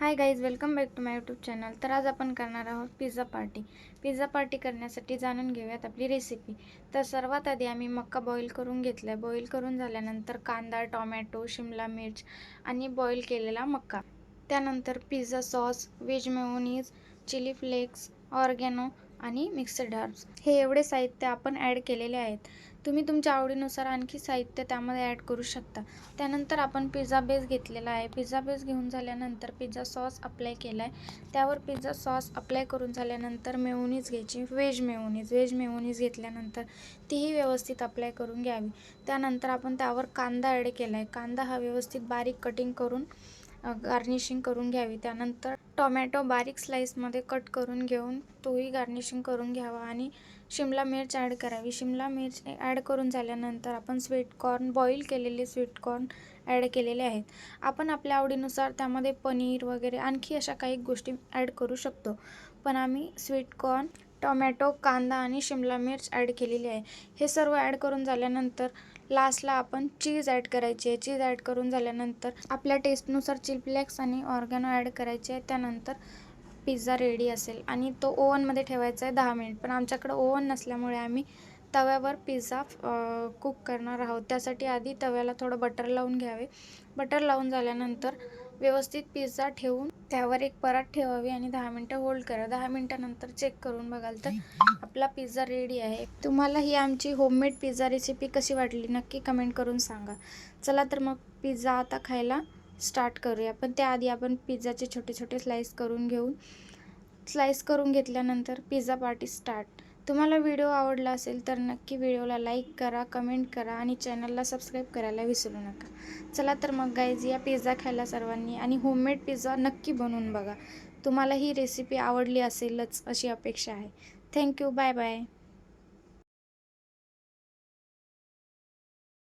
Hi guys welcome back to my YouTube channel तर आज आपण करणार आहोत पिझ्झा पार्टी पिझ्झा पार्टी करण्यासाठी जाणून घेऊयात आपली रेसिपी तर सर्वात आधी आम्ही मक्का बॉईल करून घेतला आहे बॉईल करून झाल्यानंतर कांदा टॉमॅटो शिमला मिर्च आणि बॉईल केलेला मक्का. त्यानंतर pizza sauce veg mayonnaise chilli flakes oregano आणि मिक्सर हर्ब्स हे एवढे साहित्य आपण ॲड केलेले आहेत. तुम्ही तुमच्या आवडीनुसार आणखी साहित्य त्यामध्ये ॲड करू शकता. त्यानंतर आपण पिझ्झा बेस घेतलेला आहे. पिझ्झा बेस घेऊन झाल्यानंतर पिझ्झा सॉस अप्लाय केला आहे त्यावर पिझ्झा सॉस अप्लाय करून झाल्यानंतर मेयोनीज घ्यायची. व्हेज मेवणीज व्हेज मेवणीज घेतल्यानंतर तीही व्यवस्थित अप्लाय करून घ्यावी. त्यानंतर आपण त्यावर कांदा ॲड केला आहे कांदा हा व्यवस्थित बारीक कटिंग करून गार्निशिंग करून घ्यावी. त्यानंतर टोमॅटो बारीक स्लाईसमध्ये कट करून घेऊन तोही गार्निशिंग करून घ्यावा आणि शिमला मिर्च ॲड करावी. शिमला मिर्च ॲड करून झाल्यानंतर आपण स्वीटकॉर्न बॉईल केलेले स्वीटकॉर्न ॲड केलेले आहेत. आपण आपल्या आवडीनुसार त्यामध्ये पनीर वगैरे आणखी अशा काही गोष्टी ॲड करू शकतो. पण आम्ही स्वीटकॉर्न टोमॅटो कांदा आणि शिमला मिर्च ॲड केलेली आहे. हे सर्व ॲड करून झाल्यानंतर लास्टला आपण चीज ॲड करायची आहे. चीज ॲड करून झाल्यानंतर आपल्या टेस्टनुसार चिली फ्लेक्स आणि ऑर्गॅनो ॲड करायचे आहे. त्यानंतर पिझ्झा रेडी असेल आणि तो ओव्हनमध्ये ठेवायचा आहे दहा मिनिट. पण आमच्याकडं ओव्हन नसल्यामुळे आम्ही तव्यावर पिझ्झा कुक करणार आहोत. त्यासाठी आधी तव्याला थोडं बटर लावून घ्यावे. बटर लावून झाल्यानंतर व्यवस्थित पिझ्झा ठेवून त्यावर एक परात ठेवावी आणि दहा मिनटं होल्ड करा. दहा मिनटानंतर चेक करून बघाल तर आपला पिझ्झा रेडी आहे. तुम्हाला ही आमची होममेड पिझ्झा रेसिपी कशी वाटली नक्की कमेंट करून सांगा. चला तर मग पिझ्झा आता खायला स्टार्ट करूया. पण त्याआधी आपण पिझ्झाचे छोटे छोटे स्लाईस करून घेऊन स्लाईस करून घेतल्यानंतर पिझ्झा पार्टी स्टार्ट तुम्हाला व्हिडिओ आवडला असेल तर नक्की व्हिडिओला लाईक करा कमेंट करा आणि चॅनलला सबस्क्राईब करायला विसरू नका. चला तर मग गाईज या पिझ्झा खायला सर्वांनी आणि होममेड पिझ्झा नक्की बनवून बघा. तुम्हाला ही रेसिपी आवडली असेलच अशी अपेक्षा आहे. Thank you bye bye